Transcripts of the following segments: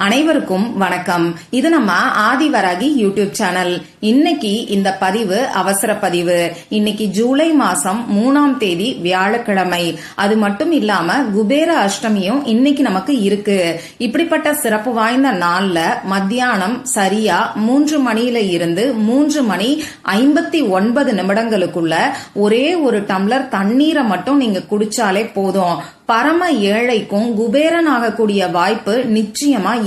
அனைவருக்கும் வணக்கம். இது நம்ம ஆதிவராகி யூடியூப் சேனல். இன்னைக்கு இந்த பதிவு அவசர பதிவு. இன்னைக்கு ஜூலை மாசம் மூணாம் தேதி வியாழக்கிழமை. அது மட்டும் இல்லாம குபேர அஷ்டமியும் இன்னைக்கு நமக்கு இருக்கு. இப்படிப்பட்ட சிறப்பு வாய்ந்த நாள்ல மத்தியானம் சரியா மூன்று மணியில இருந்து மூன்று மணி ஐம்பத்தி ஒன்பது நிமிடங்களுக்குள்ள ஒரே ஒரு டம்ளர் தண்ணீரை மட்டும் நீங்க குடிச்சாலே போதும். பரம ஏழைக்கும் குபேரன் ஆகக்கூடிய வாய்ப்பு நிச்சயமா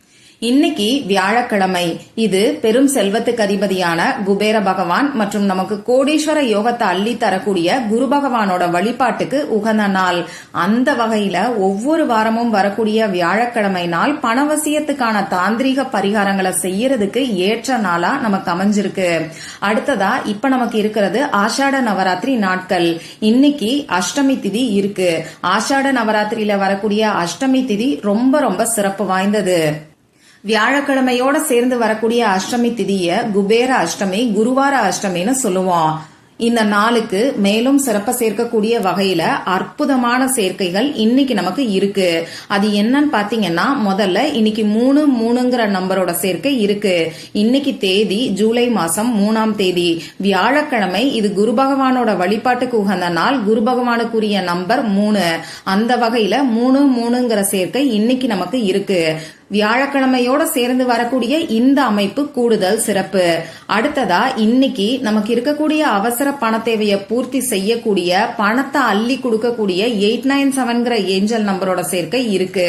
இன்னைக்கு வியாழக்கிழமை. இது பெரும் செல்வத்துக்கு அதிபதியான குபேர பகவான் மற்றும் நமக்கு கோடீஸ்வர யோகத்தை அள்ளி தரக்கூடிய குரு பகவானோட வழிபாட்டுக்கு உகந்த நாள். அந்த வகையில ஒவ்வொரு வாரமும் வரக்கூடிய வியாழக்கிழமை நாள் பணவசியத்துக்கான தாந்திரீக பரிகாரங்களை செய்யறதுக்கு ஏற்ற நாளா நமக்கு அமைஞ்சிருக்கு. அடுத்ததா இப்ப நமக்கு இருக்கிறது ஆஷாட நவராத்திரி நாட்கள். இன்னைக்கு அஷ்டமி திதி இருக்கு. ஆஷாட நவராத்திரியில வரக்கூடிய அஷ்டமி திதி ரொம்ப ரொம்ப சிறப்பு வாய்ந்தது. வியாழக்கிழமையோட சேர்ந்து வரக்கூடிய அஷ்டமி திதிய குபேர அஷ்டமி குருவார அஷ்டமின்னு சொல்லுவோம். இந்த நாளுக்கு மேலும் சிறப்ப சேர்க்கக்கூடிய வகையில அற்புதமான சேர்க்கைகள் இன்னைக்கு நமக்கு இருக்கு. அது என்னன்னு பாத்தீங்கன்னா முதல்ல இன்னைக்கு மூணு மூணுங்கிற நம்பரோட சேர்க்கை இருக்கு. இன்னைக்கு தேதி ஜூலை மாசம் மூணாம் தேதி. வியாழக்கிழமை இது குரு பகவானோட வழிபாட்டுக்கு உகந்த நாள். குரு பகவானுக்குரிய நம்பர் மூணு. அந்த வகையில மூணு மூணுங்கிற சேர்க்கை இன்னைக்கு நமக்கு இருக்கு. வியாழக்கிழமையோட சேர்ந்து வரக்கூடிய இந்த அமைப்பு கூடுதல் சிறப்பு. அடுத்ததா இன்னைக்கு நமக்கு இருக்கக்கூடிய அவசர பண தேவையை பூர்த்தி செய்யக்கூடிய பணத்தை அள்ளி கொடுக்கக்கூடிய எயிட் நைன் செவன்கிற ஏஞ்சல் நம்பரோட சேர்க்கை இருக்கு.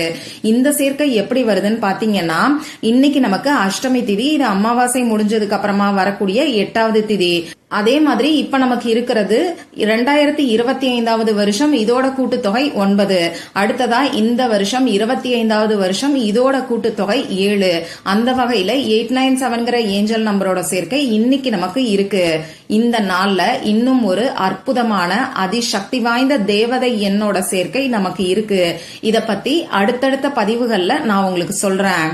இந்த சேர்க்கை எப்படி வருதுன்னு பாத்தீங்கன்னா இன்னைக்கு நமக்கு அஷ்டமி திதி இது அமாவாசை முடிஞ்சதுக்கு அப்புறமா வரக்கூடிய எட்டாவது திதி. அதே மாதிரி இப்ப நமக்கு இருக்கிறது இரண்டாயிரத்தி இருபத்தி ஐந்தாவது வருஷம் இதோட கூட்டுத்தொகை ஒன்பது. அடுத்ததா இந்த வருஷம் இருபத்தி ஐந்தாவது வருஷம் இதோட கூட்டுத்தொகை ஏழு. அந்த வகையில எயிட் நைன் செவன்கிற ஏஞ்சல் நம்பரோட சேர்க்கை இன்னைக்கு நமக்கு இருக்கு. இந்த நாள்ல இன்னும் ஒரு அற்புதமான அதிசக்தி வாய்ந்த தேவதை எண்ணோட சேர்க்கை நமக்கு இருக்கு. இத பத்தி அடுத்தடுத்த பதிவுகள்ல நான் உங்களுக்கு சொல்றேன்.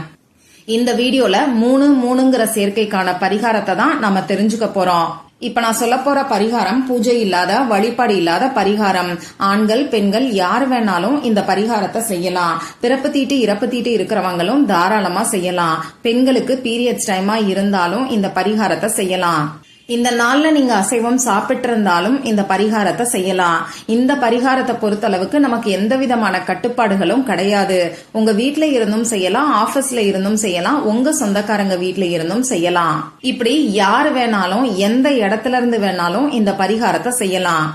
இந்த வீடியோல மூணு மூணுங்கிற சேர்க்கைக்கான பரிகாரத்தை தான் நம்ம தெரிஞ்சுக்க போறோம். இப்ப நான் சொல்ல போற பரிகாரம் பூஜை இல்லாத வழிபாடு இல்லாத பரிகாரம். ஆண்கள் பெண்கள் யார் வேணாலும் இந்த பரிகாரத்தை செய்யலாம். பிறப்பு தீட்டு இறப்பு தீட்டு இருக்கிறவங்களும் தாராளமா செய்யலாம். பெண்களுக்கு பீரியட்ஸ் டைமா இருந்தாலும் இந்த பரிகாரத்தை செய்யலாம். இந்த நாள்ல நீங்க அசைவம் சாப்பிட்டு இருந்தாலும் இந்த பரிகாரத்தை செய்யலாம். இந்த பரிகாரத்தை பொறுத்தளவுக்கு நமக்கு எந்த விதமான கட்டுப்பாடுகளும் கிடையாது. உங்க வீட்ல இருந்தும் செய்யலாம் ஆபீஸ்ல இருந்தும் செய்யலாம் உங்க சொந்தக்காரங்க வீட்ல இருந்தும் செய்யலாம். இப்படி யார் வேணாலும் எந்த இடத்துல இருந்து வேணாலும் இந்த பரிகாரத்தை செய்யலாம்.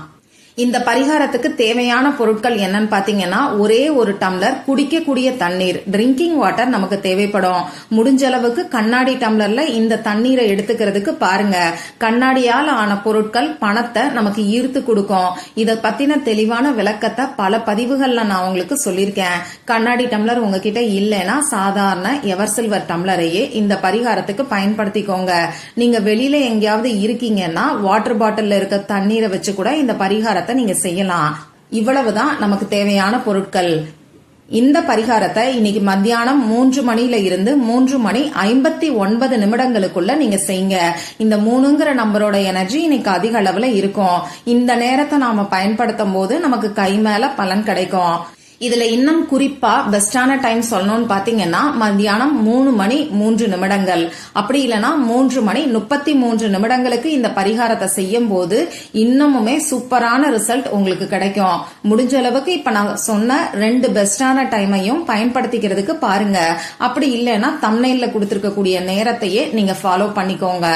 இந்த பரிகாரத்துக்கு தேவையான பொருட்கள் என்னன்னு பாத்தீங்கன்னா ஒரே ஒரு டம்ளர் குடிக்கக்கூடிய தண்ணீர் ட்ரிங்கிங் வாட்டர் நமக்கு தேவைப்படும். முடிஞ்ச அளவுக்கு கண்ணாடி டம்ளர்ல இந்த தண்ணீரை எடுத்துக்கிறதுக்கு பாருங்க. கண்ணாடியால் ஆன பொருட்கள் பணத்தை நமக்கு ஈர்த்து கொடுக்கும். இதை பத்தின தெளிவான விளக்கத்தை பல பதிவுகள்ல நான் உங்களுக்கு சொல்லியிருக்கேன். கண்ணாடி டம்ளர் உங்ககிட்ட இல்லைன்னா சாதாரண எவர் சில்வர் டம்ளரையே இந்த பரிகாரத்துக்கு பயன்படுத்திக்கோங்க. நீங்க வெளியில எங்கேயாவது இருக்கீங்கன்னா வாட்டர் பாட்டில்ல இருக்க தண்ணீரை வச்சு கூட இந்த பரிகாரத்தை பரிகாரத்தை நீங்க செய்யலாம். இவ்வளவுதான் நமக்கு தேவையான பொருட்கள். இந்த பரிகாரத்தை இன்னைக்கு மத்தியானம் மூன்று மணியில இருந்து மூன்று மணி ஐம்பத்தி ஒன்பது நிமிடங்களுக்குள்ள நீங்க செய்யுங்க. இந்த மூணுங்கிற நம்பரோட எனர்ஜி இன்னைக்கு அதிக அளவுல இருக்கும். இந்த நேரத்தை நாம பயன்படுத்தும் போது நமக்கு கை மேல பலன் கிடைக்கும். இதுல இன்னும் குறிப்பா பெஸ்டான டைம் சொல்லணும்னு பாத்தீங்கன்னா மத்தியானம் மூணு மணி மூன்று நிமிடங்கள். அப்படி இல்லைன்னா மூன்று மணி முப்பத்தி மூன்று நிமிடங்களுக்கு இந்த பரிகாரத்தை செய்யும் போது இன்னமுமே சூப்பரான ரிசல்ட் உங்களுக்கு கிடைக்கும். முடிஞ்ச அளவுக்கு இப்ப நான் சொன்ன ரெண்டு பெஸ்டான டைமையும் பயன்படுத்திக்கிறதுக்கு பாருங்க. அப்படி இல்லைன்னா தம்னைல கொடுத்திருக்கக்கூடிய நேரத்தையே நீங்க ஃபாலோ பண்ணிக்கோங்க.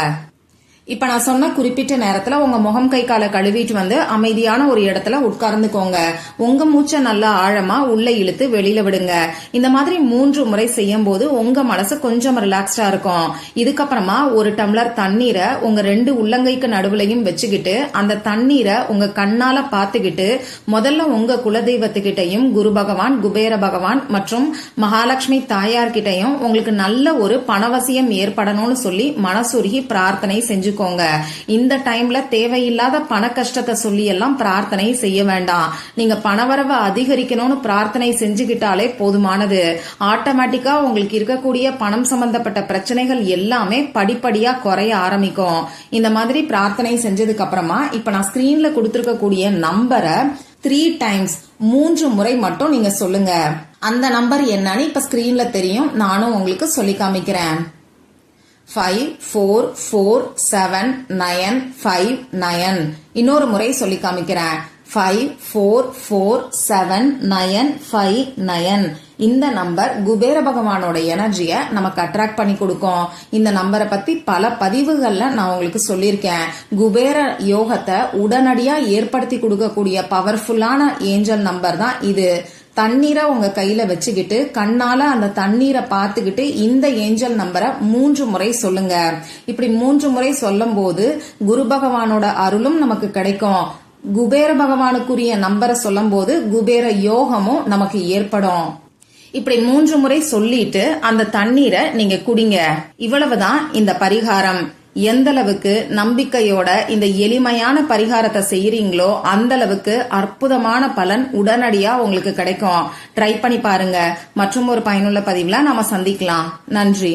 இப்ப நான் சொன்ன குறிப்பிட்ட நேரத்துல உங்க முகம் கை காலை கழுவிட்டு வந்து அமைதியான ஒரு இடத்துல உட்கார்ந்துக்கோங்க. உங்க மூச்சை நல்லா ஆழமா உள்ள இழுத்து வெளியில விடுங்க. இந்த மாதிரி மூன்று முறை செய்யும் போது உங்க மனசு கொஞ்சம் ரிலாக்ஸ்டா இருக்கும். இதுக்கப்புறமா ஒரு டம்ளர் தண்ணீரை உங்க ரெண்டு உள்ளங்கைக்கு நடுவுலையும் வச்சுக்கிட்டு அந்த தண்ணீரை உங்க கண்ணால பாத்துக்கிட்டு முதல்ல உங்க குலதெய்வத்துக்கிட்டையும் குரு பகவான் குபேர பகவான் மற்றும் மகாலட்சுமி தாயார்கிட்டையும் உங்களுக்கு நல்ல ஒரு பணவசியம் ஏற்படணும்னு சொல்லி மனசுருகி பிரார்த்தனை செஞ்சு வச்சுக்கோங்க. இந்த டைம்ல தேவையில்லாத பண கஷ்டத்தை சொல்லி எல்லாம் பிரார்த்தனை செய்ய வேண்டாம். நீங்க பணவரவை அதிகரிக்கணும்னு பிரார்த்தனை செஞ்சுக்கிட்டாலே போதுமானது. ஆட்டோமேட்டிக்கா உங்களுக்கு இருக்கக்கூடிய பணம் சம்பந்தப்பட்ட பிரச்சனைகள் எல்லாமே படிப்படியா குறைய ஆரம்பிக்கும். இந்த மாதிரி பிரார்த்தனை செஞ்சதுக்கு அப்புறமா இப்ப நான் ஸ்கிரீன்ல கொடுத்துருக்கக்கூடிய நம்பரை த்ரீ டைம்ஸ் மூன்று முறை மட்டும் நீங்க சொல்லுங்க. அந்த நம்பர் என்னன்னு இப்ப ஸ்கிரீன்ல தெரியும். நானும் உங்களுக்கு சொல்லி காமிக்கிறேன். Five four four seven nine five nine இன்னொரு முறை சொல்லி காமிக்கிறேன். Five four four seven nine five nine இந்த நம்பர் குபேர பகவானோட எனர்ஜியை நமக்கு அட்ராக்ட் பண்ணி கொடுக்கும். இந்த நம்பரை பத்தி பல பதிவுகள்ல நான் உங்களுக்கு சொல்லியிருக்கேன். குபேர யோகத்தை உடனடியா ஏற்படுத்தி கொடுக்கக்கூடிய பவர்ஃபுல்லான ஏஞ்சல் நம்பர் தான் இது. தண்ணீரை உங்க கையில வச்சுக்கிட்டு கண்ணால அந்த தண்ணீரை பார்த்துக்கிட்டு இந்த ஏஞ்சல் நம்பரை மூன்று முறை சொல்லுங்க. இப்படி மூன்று முறை சொல்லும் போது குரு பகவானோட அருளும் நமக்கு கிடைக்கும். குபேர பகவானுக்குரிய நம்பரை சொல்லும் போது குபேர யோகமும் நமக்கு ஏற்படும். இப்படி மூன்று முறை சொல்லிட்டு அந்த தண்ணீரை நீங்க குடிங்க. இவ்வளவுதான் இந்த பரிகாரம். எந்த அளவுக்கு நம்பிக்கையோட இந்த எளிமையான பரிகாரத்தை செய்யறீங்களோ அந்த அளவுக்கு அற்புதமான பலன் உடனடியா உங்களுக்கு கிடைக்கும். ட்ரை பண்ணி பாருங்க. மற்றும் ஒரு பயனுள்ள பதிவுல நாம சந்திக்கலாம். நன்றி.